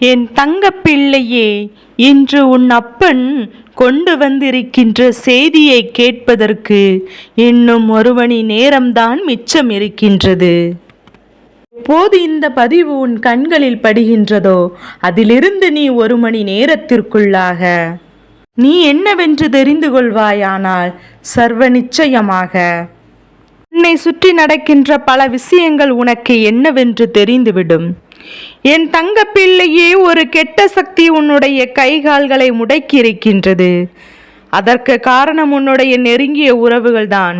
என் தங்க பிள்ளையே இன்று உன் அப்பன் கொண்டு வந்திருக்கின்ற செய்தியை கேட்பதற்கு இன்னும் ஒரு மணி நேரம்தான் மிச்சம் இருக்கின்றது. எப்போது இந்த பதிவு உன் கண்களில் படுகின்றதோ அதிலிருந்து நீ ஒரு மணி நேரத்திற்குள்ளாக. நீ என்னவென்று தெரிந்து கொள்வாயானால் சர்வ நிச்சயமாக. உன்னை சுற்றி நடக்கின்ற பல விஷயங்கள் உனக்கு என்னவென்று தெரிந்துவிடும். என் தங்க பிள்ளையே ஒரு கெட்ட சக்தி உன்னுடைய கைகால்களை முடக்கி இருக்கின்றது அதற்கு காரணம் உன்னுடைய நெருங்கிய உறவுகள்தான்.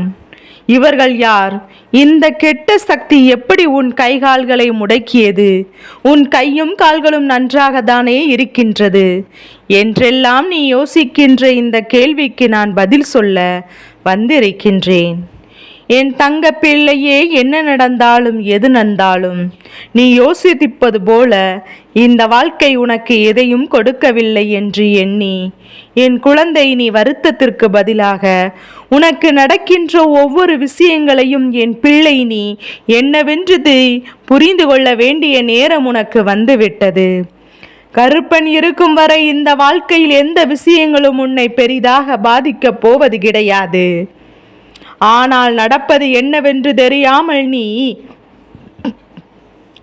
இவர்கள் யார்? இந்த கெட்ட சக்தி எப்படி உன் கைகால்களை முடக்கியது? உன் கையும் கால்களும் நன்றாகத்தானே இருக்கின்றது. என்றெல்லாம் நீ யோசிக்கின்ற இந்த கேள்விக்கு நான் பதில் சொல்ல வந்திருக்கின்றேன். என் தங்க பிள்ளையே என்ன நடந்தாலும் எது நடந்தாலும் நீ யோசித்திப்பது போல இந்த வாழ்க்கை உனக்கு எதையும் கொடுக்கவில்லை என்று எண்ணி என் குழந்தை நீ வருத்தத்திற்கு பதிலாக உனக்கு நடக்கின்ற ஒவ்வொரு விஷயங்களையும் என் பிள்ளை நீ என்னவென்றது புரிந்து கொள்ள வேண்டிய நேரம் உனக்கு வந்துவிட்டது. கருப்பன் இருக்கும் வரை இந்த வாழ்க்கையில் எந்த விஷயங்களும் உன்னை பெரிதாக பாதிக்கப் போவது கிடையாது. ஆனால் நடப்பது என்னவென்று தெரியாமல் நீ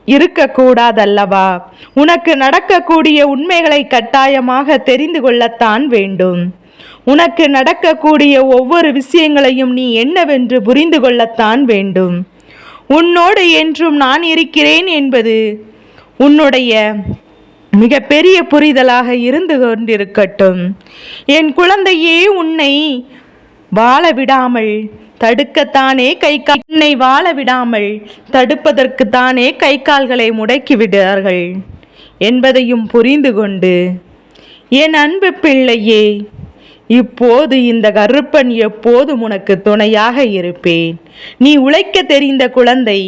இருக்கக்கூடாதல்லவா? உனக்கு நடக்கக்கூடிய உண்மைகளை கட்டாயமாக தெரிந்து கொள்ளத்தான் வேண்டும். உனக்கு நடக்கக்கூடிய ஒவ்வொரு விஷயங்களையும் நீ என்னவென்று புரிந்து கொள்ளத்தான் வேண்டும். உன்னோடு என்றும் நான் இருக்கிறேன் என்பது உன்னுடைய மிகப்பெரிய புரிதலாக இருந்து கொண்டிருக்கட்டும். என் குழந்தையே உன்னை வாழ விடாமல் தடுக்கத்தானே கை கால் வாழ விடாமல் தடுப்பதற்குத்தானே கை கால்களை முடக்கிவிடுவார்கள் என்பதையும் புரிந்து கொண்டு என் அன்பு பிள்ளையே இப்போது இந்த கருப்பன் எப்போதும் உனக்கு துணையாக இருப்பேன். நீ உழைக்க தெரிந்த குழந்தை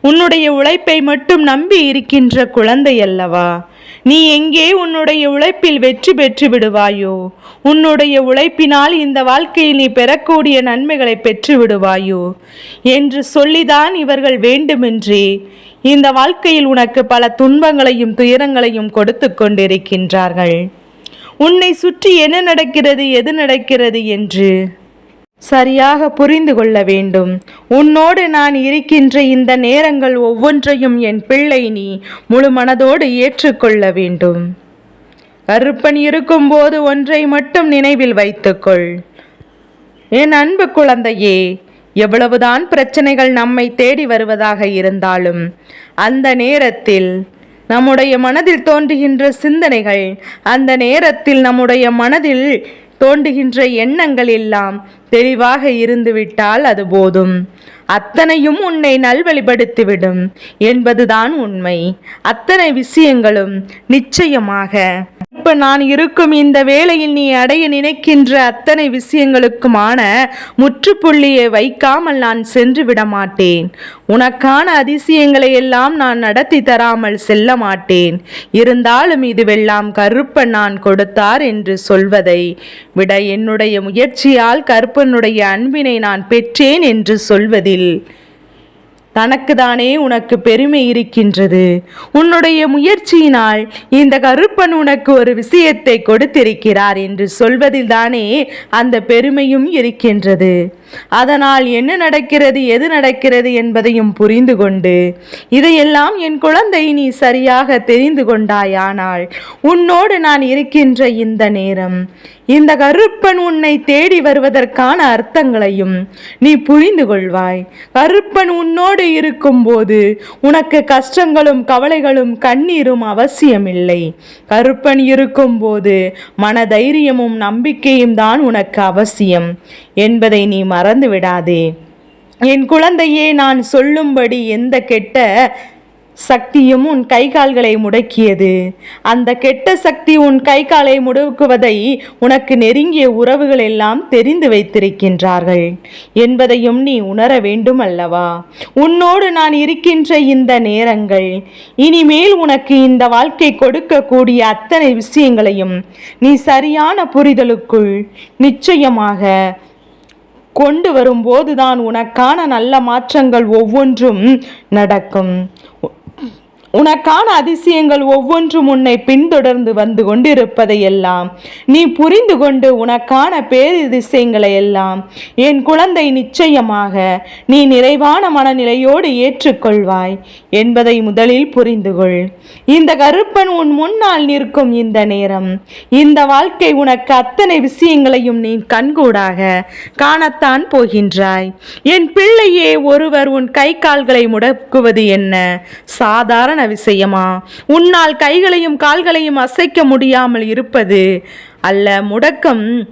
உன்னுடைய உழைப்பை மட்டும் நம்பி இருக்கின்ற குழந்தை அல்லவா? நீ எங்கே உன்னுடைய உழைப்பில் வெற்றி பெற்று விடுவாயோ? உன்னுடைய உழைப்பினால் இந்த வாழ்க்கையில் நீ பெறக்கூடிய நன்மைகளை பெற்று விடுவாயோ? என்று சொல்லிதான் இவர்கள் வேண்டுமென்றே. இந்த வாழ்க்கையில் உனக்கு பல துன்பங்களையும் துயரங்களையும் கொடுத்து கொண்டிருக்கின்றார்கள். உன்னை சுற்றி என்ன நடக்கிறது எது நடக்கிறது என்று? சரியாக புரிந்து கொள்ள வேண்டும். உன்னோடு நான் இருக்கின்ற இந்த நேரங்கள் ஒவ்வொன்றையும் என் பிள்ளை நீ முழு மனதோடு ஏற்றுக்கொள்ள வேண்டும். கருப்பன் இருக்கும்போது ஒன்றை மட்டும் நினைவில் வைத்துக்கொள். என் அன்பு குழந்தையே எவ்வளவுதான் பிரச்சனைகள் நம்மை தேடி வருவதாக இருந்தாலும் அந்த நேரத்தில் நம்முடைய மனதில் தோன்றுகின்ற சிந்தனைகள் அந்த நேரத்தில் நம்முடைய மனதில் தோன்றுகின்ற எண்ணங்கள் எல்லாம் தெளிவாக இருந்துவிட்டால் அது போதும். அத்தனையும் உன்னை நல்வழிப்படுத்திவிடும் என்பதுதான் உண்மை. அத்தனை விஷயங்களும் நிச்சயமாக. இப்போ நான் இருக்கும் இந்த வேளையில் நீ அடைய நினைக்கின்ற அத்தனை விஷயங்களுக்குமான முற்றுப்புள்ளியை வைக்காமல் நான் சென்று விட மாட்டேன் உனக்கான அதிசயங்களை எல்லாம் நான் நடத்தி தராமல் செல்ல மாட்டேன். இருந்தாலும் இதுவெல்லாம் கருப்பன் நான் கொடுத்தார் என்று சொல்வதை விட என்னுடைய முயற்சியால் தகப்பனுடைய அன்பினை நான் பெற்றேன் என்று சொல்வதில் தனக்குதானே உனக்கு பெருமை இருக்கின்றது. உன்னுடைய முயற்சியினால் இந்த கருப்பன் உனக்கு ஒரு விஷயத்தை கொடுத்திருக்கிறார் என்று சொல்வதில் தானே அந்த பெருமையும் இருக்கின்றது. அதனால் என்ன நடக்கிறது எது நடக்கிறது என்பதையும் புரிந்து கொண்டு இதையெல்லாம் என் குழந்தை நீ சரியாக தெரிந்து கொண்டாயானால் உன்னோடு நான் இருக்கின்ற இந்த நேரம் இந்த கருப்பன் உன்னை தேடி வருவதற்கான அர்த்தங்களையும் நீ புரிந்து கொள்வாய். கருப்பன் உன்னோடு இருக்கும்போது உனக்கு கஷ்டங்களும் கவலைகளும் கண்ணீரும் அவசியமில்லை. கருப்பன் இருக்கும்போது மனதைரியமும் நம்பிக்கையும் தான் உனக்கு அவசியம். என்பதை நீ மறந்து விடாதே என் குழந்தையே நான் சொல்லும்படி எந்த கெட்ட சக்தியும் உன் கை கால்களை முடக்கியது. அந்த கெட்ட சக்தி உன் கை காலை முடக்குவதை உனக்கு நெருங்கிய உறவுகள் எல்லாம் தெரிந்து வைத்திருக்கின்றார்கள். என்பதையும் நீ உணர வேண்டும் அல்லவா உன்னோடு நான் இருக்கின்ற இந்த நேரங்கள் இனிமேல் உனக்கு இந்த வாழ்க்கை கொடுக்கக்கூடிய அத்தனை விஷயங்களையும் நீ சரியான புரிதலுக்குள் நிச்சயமாக கொண்டு வரும்போதுதான் உனக்கான நல்ல மாற்றங்கள் ஒவ்வொன்றும் நடக்கும். உனக்கான அதிசயங்கள் ஒவ்வொன்றும் உன்னை பின்தொடர்ந்து வந்து கொண்டிருப்பதையெல்லாம் நீ புரிந்து கொண்டு உனக்கான பேரதிசயங்களை எல்லாம் என் குழந்தை நிச்சயமாக நீ நிறைவான மனநிலையோடு ஏற்றுக்கொள்வாய் என்பதை முதலில் புரிந்து கொள். இந்த கருப்பன் உன் முன்னால் நிற்கும் இந்த நேரம் இந்த வாழ்க்கை உனக்கு அத்தனை விஷயங்களையும் நீ கண்கூடாக காணத்தான் போகின்றாய். என் பிள்ளையே ஒருவர் உன் கை கால்களை முடக்குவது என்ன? சாதாரண விஷயமா உன்னால் கைகளையும் கால்களையும் அசைக்க முடியாமல் இருப்பது அல்ல முடக்கம்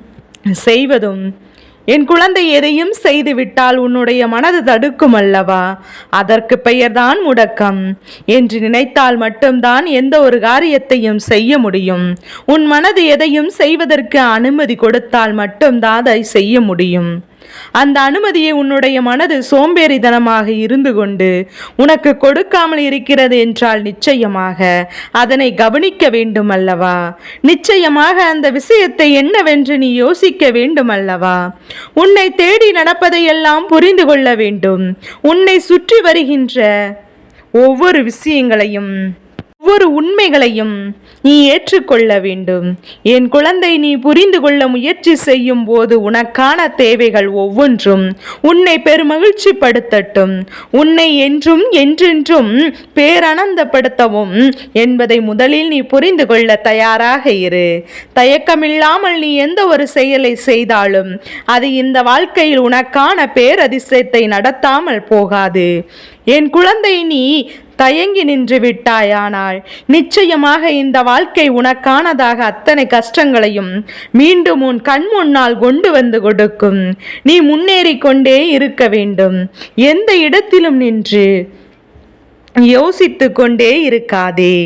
செய்வதும். என் குழந்தை எதையும் செய்துவிட்டால் உன்னுடைய மனது தடுக்கும் அல்லவா? அதற்கு பெயர்தான் முடக்கம். என்று நினைத்தால் மட்டும்தான் எந்த ஒரு காரியத்தையும் செய்ய முடியும். உன் மனது எதையும் செய்வதற்கு அனுமதி கொடுத்தால் மட்டும்தான் அதை செய்ய முடியும். அந்த அனுமதியை உன்னுடைய மனது சோம்பேறிதனமாக இருந்து கொண்டு உனக்கு கொடுக்காமல் இருக்கிறது என்றால் நிச்சயமாக அதனை கவனிக்க வேண்டும் அல்லவா நிச்சயமாக அந்த விஷயத்தை என்னவென்று நீ யோசிக்க வேண்டும் அல்லவா உன்னை தேடி நடப்பதையெல்லாம் புரிந்து கொள்ள வேண்டும். உன்னை சுற்றி வருகின்ற ஒவ்வொரு விஷயங்களையும் ஒவ்வொரு உண்மைகளையும் நீ ஏற்றுக்கொள்ள வேண்டும். என் குழந்தை நீ புரிந்து கொள்ள முயற்சி செய்யும் போது உனக்கான தேவைகள் ஒவ்வொன்றும் உன்னை பெருமகிழ்ச்சி படுத்தட்டும் உன்னை என்றும் என்றென்றும் பேரனந்தப்படுத்தவும் என்பதை முதலில் நீ புரிந்து கொள்ள தயாராக இரு. தயக்கமில்லாமல் நீ எந்த ஒரு செயலை செய்தாலும் அது இந்த வாழ்க்கையில் உனக்கான பேரதிசயத்தை நடத்தாமல் போகாது. என் குழந்தை நீ தயங்கி நின்று விட்டாயானால். நிச்சயமாக இந்த வாழ்க்கை உனக்கானதாக அத்தனை கஷ்டங்களையும் மீண்டும் உன் கண் முன்னால் கொண்டு வந்து கொடுக்கும். நீ முன்னேறி கொண்டே இருக்க வேண்டும். எந்த இடத்திலும் நின்று யோசித்து கொண்டே இருக்காதே.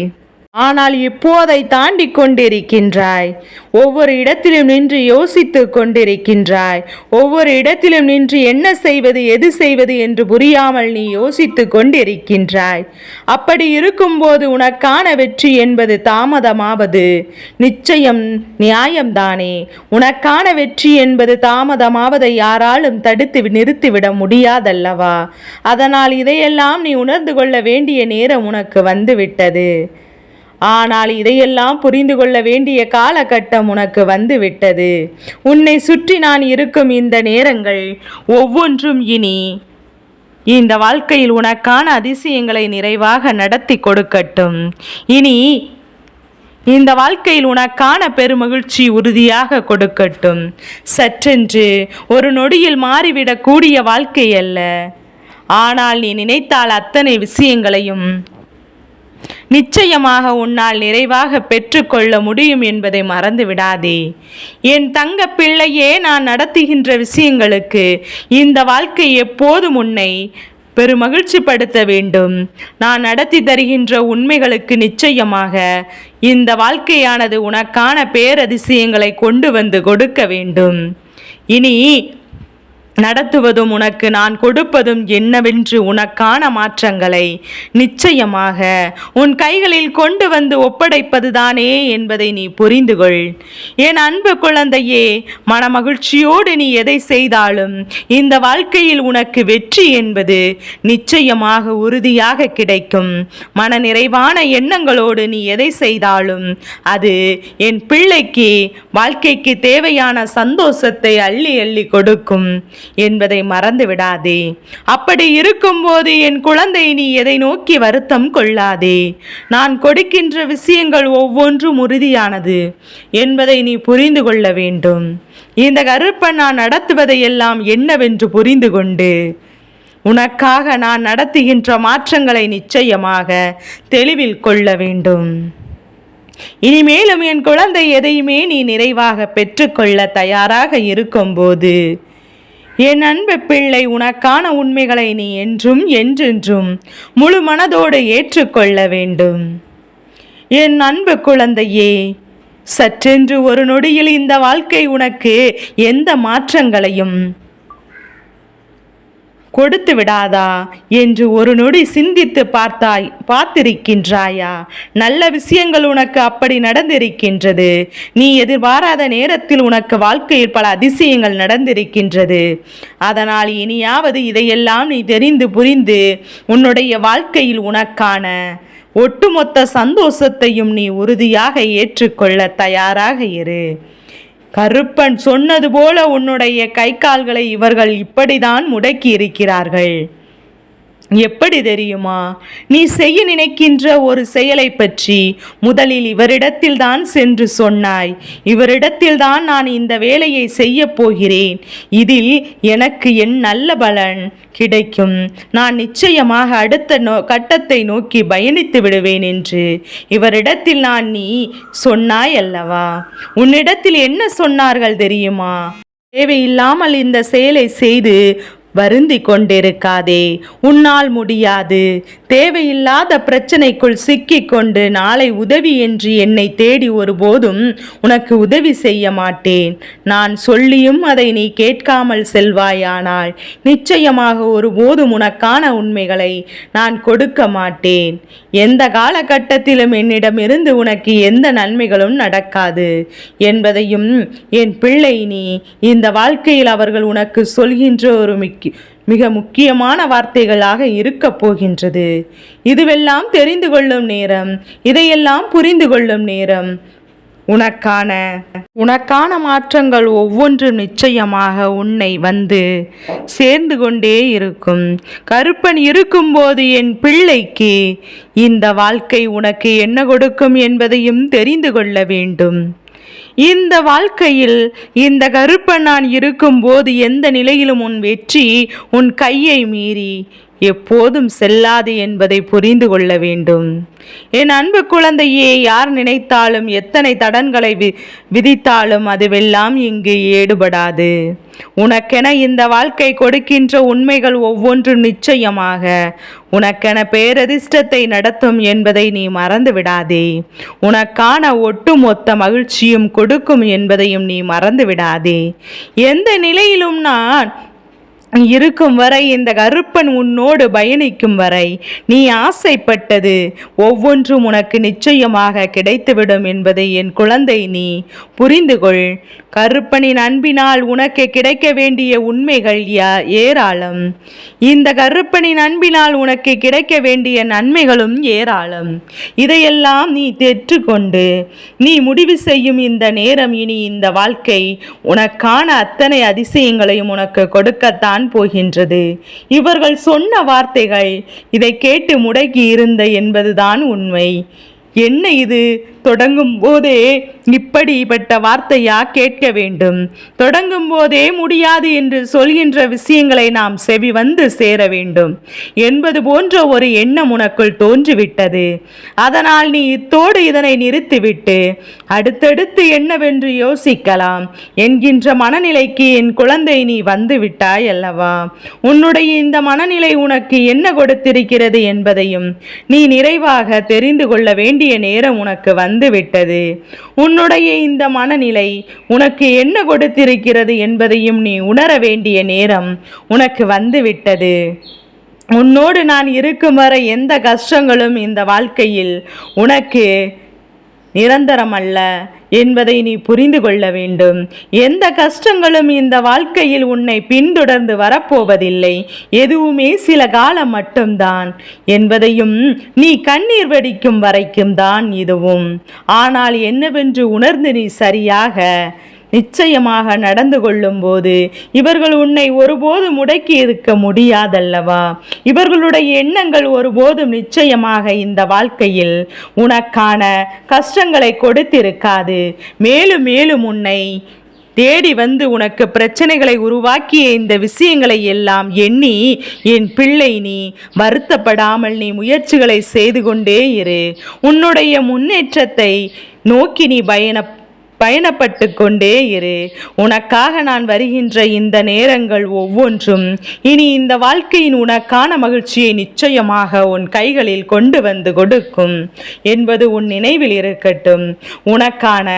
ஆனால் இப்போதை தாண்டி கொண்டிருக்கின்றாய். ஒவ்வொரு இடத்திலும் நின்று யோசித்து கொண்டிருக்கின்றாய். ஒவ்வொரு இடத்திலும் நின்று என்ன செய்வது எது செய்வது என்று புரியாமல் நீ யோசித்து கொண்டிருக்கின்றாய். அப்படி இருக்கும்போது உனக்கான வெற்றி என்பது தாமதமாவது? நிச்சயம் நியாயம்தானே. உனக்கான வெற்றி என்பது தாமதமாவதை யாராலும் தடுத்து நிறுத்திவிட முடியாதல்லவா? அதனால் இதையெல்லாம் நீ உணர்ந்து கொள்ள வேண்டிய நேரம் உனக்கு வந்துவிட்டது. ஆனால் இதையெல்லாம் புரிந்து கொள்ள வேண்டிய காலகட்டம் உனக்கு வந்து விட்டது உன்னை சுற்றி நான் இருக்கும் இந்த நேரங்கள் ஒவ்வொன்றும் இனி இந்த வாழ்க்கையில் உனக்கான அதிசயங்களை நிறைவாக நடத்தி கொடுக்கட்டும். இனி இந்த வாழ்க்கையில் உனக்கான பெருமகிழ்ச்சி உறுதியாக கொடுக்கட்டும். சற்றென்று ஒரு நொடியில் மாறிவிடக்கூடிய வாழ்க்கை அல்ல. ஆனால் நீ நினைத்தால் அத்தனை விஷயங்களையும் நிச்சயமாக உன்னால் நிறைவாக பெற்றுக்கொள்ள முடியும் என்பதை மறந்து விடாதே என் தங்க பிள்ளையே நான் நடத்துகின்ற விஷயங்களுக்கு இந்த வாழ்க்கை எப்போதும் உன்னை பெருமகிழ்ச்சிப்படுத்த வேண்டும். நான் நடத்தி தருகின்ற உண்மைகளுக்கு நிச்சயமாக இந்த வாழ்க்கையானது உனக்கான பேரதிசயங்களை கொண்டு வந்து கொடுக்க வேண்டும். இனி நடத்துவதும் உனக்கு நான் கொடுப்பதும் என்னவென்று உனக்கான மாற்றங்களை நிச்சயமாக உன் கைகளில் கொண்டு வந்து ஒப்படைப்பதுதானே என்பதை நீ புரிந்து கொள் என் அன்பு குழந்தையே மனமகிழ்ச்சியோடு நீ எதை செய்தாலும் இந்த வாழ்க்கையில் உனக்கு வெற்றி என்பது நிச்சயமாக உறுதியாக கிடைக்கும். மன நிறைவான எண்ணங்களோடு நீ எதை செய்தாலும் அது என் பிள்ளைக்கு வாழ்க்கைக்கு தேவையான சந்தோஷத்தை அள்ளி அள்ளி கொடுக்கும். என்பதை மறந்து விடாதே. அப்படி இருக்கும்போது என் குழந்தை நீ எதை நோக்கி வருத்தம் கொள்ளாதே. நான் கொடுக்கின்ற விஷயங்கள் ஒவ்வொன்றும் உறுதியானது என்பதை நீ புரிந்து கொள்ள வேண்டும். இந்த கருப்பன் நான் நடத்துவதையெல்லாம் என்னவென்று புரிந்து கொண்டு உனக்காக நான் நடத்துகின்ற மாற்றங்களை நிச்சயமாக தெளிவில் கொள்ள வேண்டும். இனிமேலும் என் குழந்தை எதையுமே நீ நிறைவாக பெற்றுக்கொள்ள தயாராக இருக்கும்போது என் அன்பு பிள்ளை உனக்கான உண்மைகளை நீ என்றும் என்றென்றும் முழு மனதோடு ஏற்றுக்கொள்ள வேண்டும். என் அன்பு குழந்தையே சற்றென்று ஒரு நொடியில் இந்த வாழ்க்கை உனக்கு எந்த மாற்றங்களையும் கொடுத்து விடாதா என்று ஒரு நொடி சிந்தித்து பார்த்தாய் பார்த்திருக்கின்றாயா? நல்ல விஷயங்கள் உனக்கு அப்படி நடந்திருக்கின்றது. நீ எதிர்பாராத நேரத்தில் உனக்கு வாழ்க்கையில் பல அதிசயங்கள் நடந்திருக்கின்றது. அதனால் இனியாவது இதையெல்லாம் நீ தெரிந்து புரிந்து உன்னுடைய வாழ்க்கையில் உனக்கான ஒட்டுமொத்த சந்தோஷத்தையும் நீ உறுதியாக ஏற்றுக்கொள்ள தயாராக இரு. கருப்பன் சொன்னது போல உன்னுடைய கை கால்களை இவர்கள் இப்படிதான் முடக்கி இருக்கிறார்கள் எப்படி தெரியுமா? நீ செய்ய நினைக்கின்ற ஒரு செயலை பற்றி முதலில் இவரிடத்தில் தான் சென்று சொன்னாய். இவரிடத்தில் தான் நான் இந்த வேலையை செய்ய போகிறேன். இதில் எனக்கு என் நல்ல பலன் கிடைக்கும். நான் நிச்சயமாக அடுத்த நோ கட்டத்தை நோக்கி பயணித்து விடுவேன் என்று இவரிடத்தில் நான் நீ சொன்னாய் அல்லவா? உன்னிடத்தில் என்ன சொன்னார்கள் தெரியுமா? தேவையில்லாமல் இந்த செயலை செய்து வருந்தி கொண்டிருக்காதே உன்னால் முடியாது. தேவையில்லாத பிரச்சனைக்குள் சிக்கிக்கொண்டு நாளை உதவி என்று என்னை தேடி ஒருபோதும் உனக்கு உதவி செய்ய மாட்டேன். நான் சொல்லியும் அதை நீ கேட்காமல் செல்வாயானால் நிச்சயமாக ஒருபோதும் உனக்கான உண்மைகளை நான் கொடுக்க மாட்டேன். எந்த காலகட்டத்திலும் என்னிடமிருந்து உனக்கு எந்த நன்மைகளும் நடக்காது என்பதையும் என் பிள்ளை நீ இந்த வாழ்க்கையில் அவர்கள் உனக்கு சொல்கின்ற ஒரு மிக்க மிக முக்கியமான வார்த்தைகளாக இருக்கப் போகின்றது. இதுவெல்லாம் தெரிந்து கொள்ளும் நேரம் இதையெல்லாம் புரிந்து கொள்ளும் நேரம். உனக்கான உனக்கான மாற்றங்கள் ஒவ்வொன்றும் நிச்சயமாக உன்னை வந்து சேர்ந்து கொண்டே இருக்கும். கருப்பன் இருக்கும்போது என் பிள்ளைக்கு இந்த வாழ்க்கை உனக்கு என்ன கொடுக்கும் என்பதையும் தெரிந்து கொள்ள வேண்டும். இந்த வாழ்க்கையில் இந்த கருப்பன் நான் இருக்கும்போது எந்த நிலையிலும் உன் வெற்றி உன் கையை மீறி எப்போதும் செல்லாது என்பதை புரிந்து கொள்ள வேண்டும். என் அன்பு குழந்தையே யார் நினைத்தாலும் எத்தனை தடன்களை வி விதித்தாலும் அதுவெல்லாம் இங்கு ஈடுபடாது உனக்கென இந்த வாழ்க்கை கொடுக்கின்ற உண்மைகள் ஒவ்வொன்றும் நிச்சயமாக. உனக்கென பேரதிர்ஷ்டத்தை நடத்தும் என்பதை நீ மறந்து விடாதே உனக்கான ஒட்டுமொத்த மகிழ்ச்சியும் கொடுக்கும் என்பதையும் நீ மறந்து விடாதே எந்த நிலையிலும் நான் இருக்கும் வரை இந்த கருப்பன் உன்னோடு பயணிக்கும் வரை நீ ஆசைப்பட்டது ஒவ்வொன்றும் உனக்கு நிச்சயமாக கிடைத்துவிடும் என்பதை என் குழந்தை நீ புரிந்து கொள் கருப்பனின் அன்பினால் உனக்கு கிடைக்க வேண்டிய உண்மைகள் யா ஏராளம். இந்த கருப்பனின் அன்பினால் உனக்கு கிடைக்க வேண்டிய நன்மைகளும் ஏராளம். இதையெல்லாம் நீ தெற்றுக்கொண்டு நீ முடிவு செய்யும் இந்த நேரம் இனி இந்த வாழ்க்கை உனக்கான அத்தனை அதிசயங்களையும் உனக்கு கொடுக்கத்தான் போகின்றது. இவர்கள் சொன்ன வார்த்தைகள் இதை கேட்டு முடக்கி இருந்த என்பதுதான் உண்மை. என்ன இது? தொடங்கும் போதே இப்படிப்பட்ட வார்த்தையா கேட்க வேண்டும். தொடங்கும் போதே முடியாது என்று சொல்கின்ற விஷயங்களை நாம் செவி வந்து சேர வேண்டும். என்பது போன்ற ஒரு எண்ணம் உனக்குள் தோன்றிவிட்டது. அதனால் நீ இத்தோடு இதனை நிறுத்திவிட்டு அடுத்தடுத்து என்னவென்று யோசிக்கலாம். என்கின்ற மனநிலைக்கு என் குழந்தை நீ வந்து விட்டாய் அல்லவா? உன்னுடைய இந்த மனநிலை உனக்கு என்ன கொடுத்திருக்கிறது என்பதையும் நீ நிறைவாக தெரிந்து கொள்ள வேண்டிய நேரம் உனக்கு வந்துவிட்டது. உன் உன்னுடைய இந்த மனநிலை உனக்கு என்ன கொடுத்திருக்கிறது என்பதையும் நீ உணர வேண்டிய நேரம் உனக்கு வந்துவிட்டது. உன்னோடு நான் இருக்கும் வரை எந்த கஷ்டங்களும் இந்த வாழ்க்கையில் உனக்கு நிரந்தரமல்ல என்பதை நீ புரிந்து கொள்ள வேண்டும். எந்த கஷ்டங்களும் இந்த வாழ்க்கையில் உன்னை பின்தொடர்ந்து வரப்போவதில்லை. எதுவுமே சில காலம் மட்டும்தான் என்பதையும் நீ கண்ணீர் வடிக்கும் வரைக்கும் தான் இதுவும். ஆனால் என்னவென்று உணர்ந்து நீ சரியாக நிச்சயமாக நடந்து கொள்ளும்போது இவர்கள் உன்னை ஒருபோதும் முடக்கி இருக்க முடியாதல்லவா? இவர்களுடைய எண்ணங்கள் ஒருபோதும் நிச்சயமாக இந்த வாழ்க்கையில் உனக்கான கஷ்டங்களை கொடுத்திருக்காது. மேலும் மேலும் உன்னை தேடி வந்து உனக்கு பிரச்சனைகளை உருவாக்கிய இந்த விஷயங்களை எல்லாம் எண்ணி என் பிள்ளை நீ வருத்தப்படாமல் நீ முயற்சிகளை செய்து கொண்டே இரு. உன்னுடைய முன்னேற்றத்தை நோக்கி நீ பயண பயணப்பட்டு கொண்டே இரு. உனக்காக நான் வருகின்ற இந்த நேரங்கள் ஒவ்வொன்றும். இனி இந்த வாழ்க்கையின் உனக்கான மகிழ்ச்சியை நிச்சயமாக உன் கைகளில் கொண்டு வந்து கொடுக்கும். என்பது உன் நினைவில் இருக்கட்டும். உனக்கான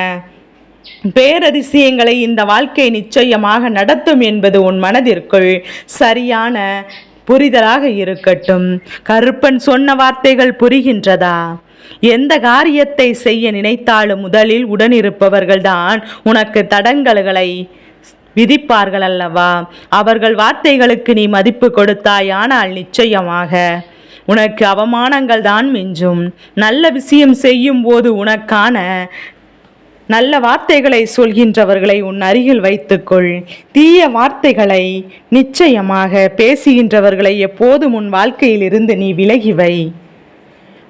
பேரதிசயங்களை இந்த வாழ்க்கை நிச்சயமாக நடத்தும் என்பது உன் மனதிற்குள் சரியான புரிதலாக இருக்கட்டும். கருப்பன் சொன்ன வார்த்தைகள் புரிகின்றதா? எந்த காரியத்தை செய்ய நினைத்தாலும் முதலில் உடனிருப்பவர்கள்தான் உனக்கு தடங்கல்களை விதிப்பார்கள் அல்லவா? அவர்கள் வார்த்தைகளுக்கு நீ மதிப்பு கொடுத்தாயானால் நிச்சயமாக உனக்கு அவமானங்கள் தான் மிஞ்சும். நல்ல விஷயம் செய்யும் போது உனக்கான நல்ல வார்த்தைகளை சொல்கின்றவர்களை உன் அருகில் வைத்துக்கொள். தீய வார்த்தைகளை நிச்சயமாக பேசுகின்றவர்களை எப்போதும் உன் வாழ்க்கையிலிருந்து நீ விலகி வை.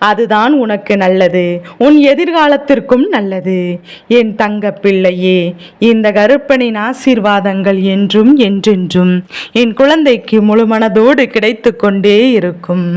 அதுதான் உனக்கு நல்லது. உன் எதிர்காலத்திற்கும் நல்லது. என் தங்க பிள்ளையே இந்த கருப்பனின் ஆசீர்வாதங்கள் என்றும் என்றென்றும் என் குழந்தைக்கு முழு மனதோடு கிடைத்து கொண்டே இருக்கும்.